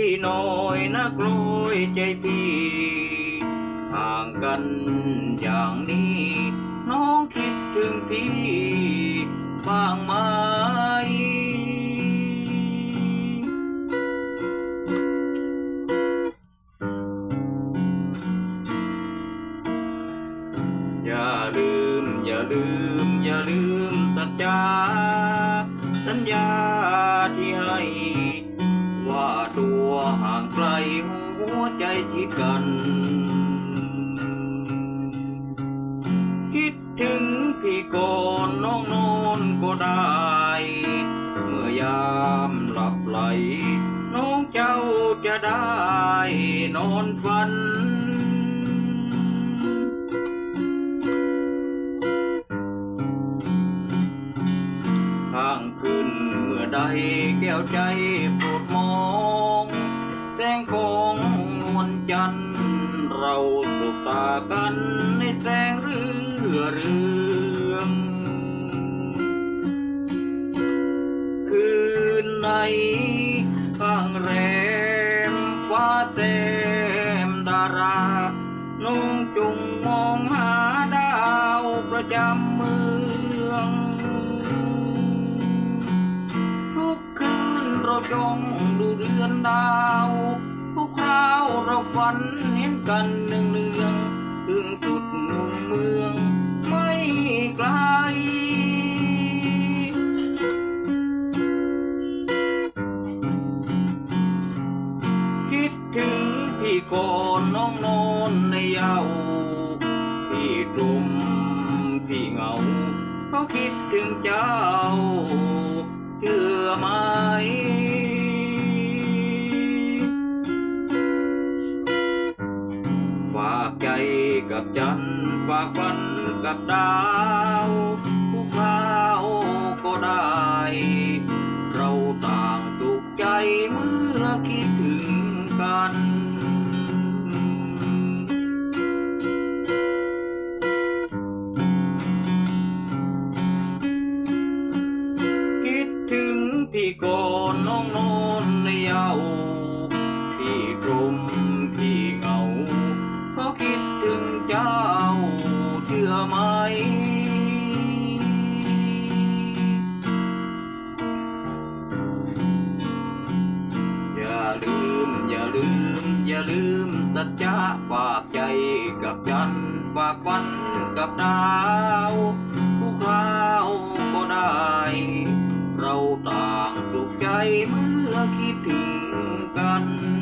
พี่น้อยนักลอยใจพี่ห่างกันอย่างนี้ น้องคิดถึงพี่บ้างไหมอย่าลืม อย่าลืม อย่าลืมสัจจาสัญญาที่ให้างไกลหัวใจชิดกัน คิดถึงพี่ก่อนน้องนอนก็ได้ เมื่อยามหลับไหล น้องเจ้าจะได้นอนฝันข้างขึ้นเมื่อใดแก้วใจปรดมอง งของนวลจันทร์เราสบตากันในแสงเรือเรืองคืนไหนข้างแรมฟ้าแซมดารา น้องจงมองหาดาวประจำมือ นเราจ้องดูเรือนดาวทุกคราวเราฝันเห็นกันเนืองเนืองๆถึงสุดมุมเมืองไม่ไกลคิดถึงพี่ก่อนน้องนอนในเยาว์พี่ตรมพี่เหงาเพราะคิดถึงเจ้า เชื่อไหมฝากใถึงพี่ก่อนน้องนอนในเยาวพี่ตรมพี่เหงา เพราะคิดถึงเจ้าเชื่อไหม อย่าลืม อย่าลืม อย่าลืมสัจจะฝากใจกับจันฝากฝันกับดาว เ